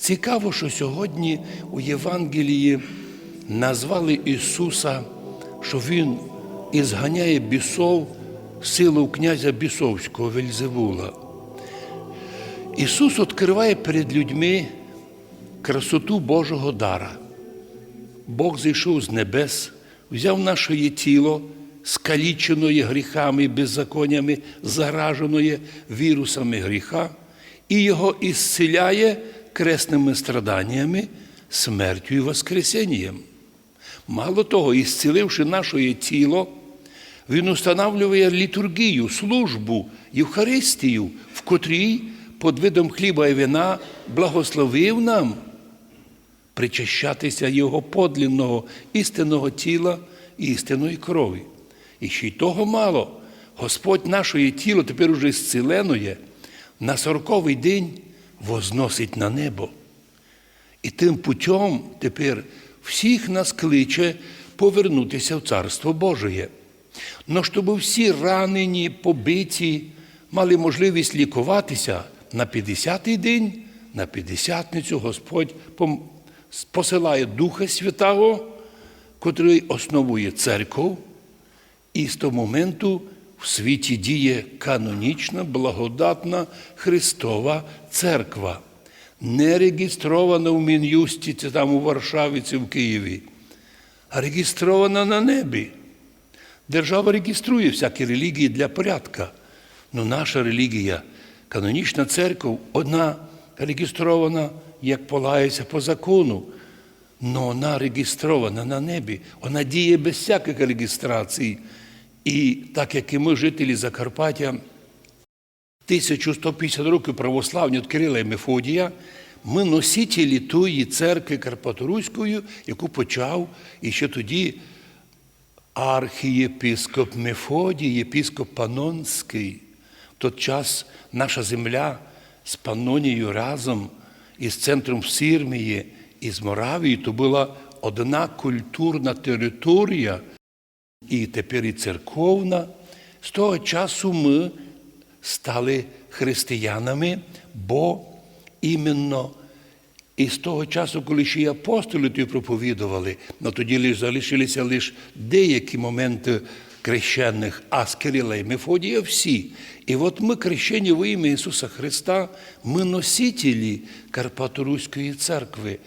Цікаво, що сьогодні у Євангелії назвали Ісуса, що Він ізганяє бісов силу князя Бісовського Вельзевула. Ісус відкриває перед людьми красоту Божого дара. Бог зійшов з небес, взяв наше тіло, скаліченої гріхами беззаконнями, зараженої вірусами гріха, і його ісцеляє кресними страданнями, смертю і воскресінням. Мало того, ісціливши наше тіло, він установлює літургію, службу, Євхаристію, в котрій під видом хліба і вина благословив нам причащатися Його подлинного істинного тіла і істинної крові. І ще й того мало. Господь наше тіло тепер уже зціленує, на сороковий день возносить на небо. І тим путем тепер всіх нас кличе повернутися в Царство Божие. Но щоб всі ранені, побиті, мали можливість лікуватися на 50-й день, на П'ятдесятницю Господь посилає Духа Святого, котрий основує церкву, і з того моменту в світі діє канонічна, благодатна Христова церква, не реєстрована в Мін'юсті, там у Варшаві, це в Києві, а реєстрована на небі. Держава реєструє всякі релігії для порядка. Ну наша релігія, канонічна церква, одна реєстрована, як полагається по закону. Но вона реєстрована на небі, вона діє без всяких реєстрацій. І так як і ми, жителі Закарпаття, 1150 років православні Кирила і Мефодія, ми носителі тої церкви Карпаторуської, яку почав і ще тоді архієпископ Мефодій, єпископ Панонський. В той час наша земля з Панонією разом із центром Сирмії і з Моравії, то була одна культурна територія, і тепер і церковна. З того часу ми стали християнами, бо іменно і з того часу, коли ще й апостоли ті проповідували, ну тоді лише залишилися лише деякі моменти крещених, а з Кирила і Мефодія всі. І от ми крещені в ім'я Ісуса Христа, ми носителі Карпаторуської церкви.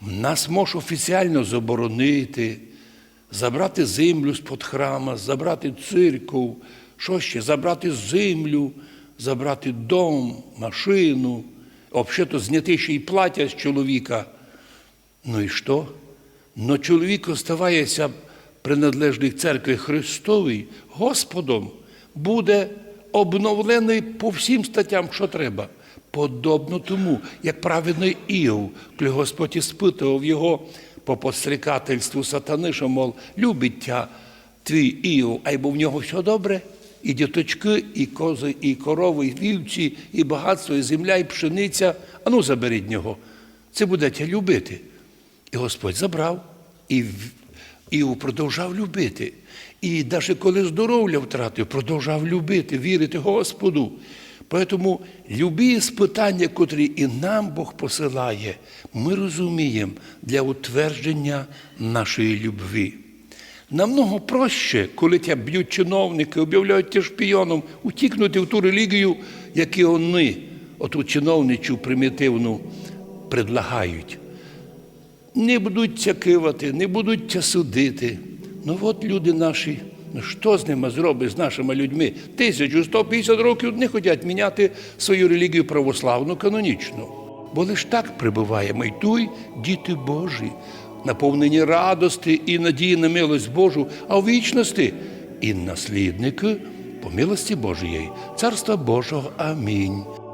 Нас може офіціально заборонити, забрати землю з-под храма, забрати церкву, що ще, забрати землю, забрати дом, машину, взагалі зняти ще й плаття з чоловіка. Ну і що? Но чоловік оставається принадлежний церкві Христовій, Господом буде обновлений по всім статтям, що треба. Подобно тому, як праведний Іов, коли Господь іспитував його по пострікательству сатани, що, мов, любить тя твій Іов, а й бо в нього все добре, і діточки, і кози, і корови, і вівці, і багатство, і земля, і пшениця. А ну заберіть нього. Це будете любити. І Господь забрав, і Іов продовжав любити. І навіть коли здоров'я втратив, продовжав любити, вірити Господу. Тому любі спитання, котрі і нам Бог посилає, ми розуміємо для утвердження нашої любві. Намного проще, коли тебе б'ють чиновники, об'являють тебе шпіоном, утікнути в ту релігію, яку вони, оту чиновничу примітивну, предлагають. Не будуть тя кивати, не будуть тя судити. Ну от люди наші, що з ними зробить, з нашими людьми? 1150 років не хочуть міняти свою релігію православну, канонічну. Бо лиш так прибуваємо і туй діти Божі, наповнені радости і надії на милость Божу, а в вічності і наслідники по милості Божої, Царства Божого. Амінь.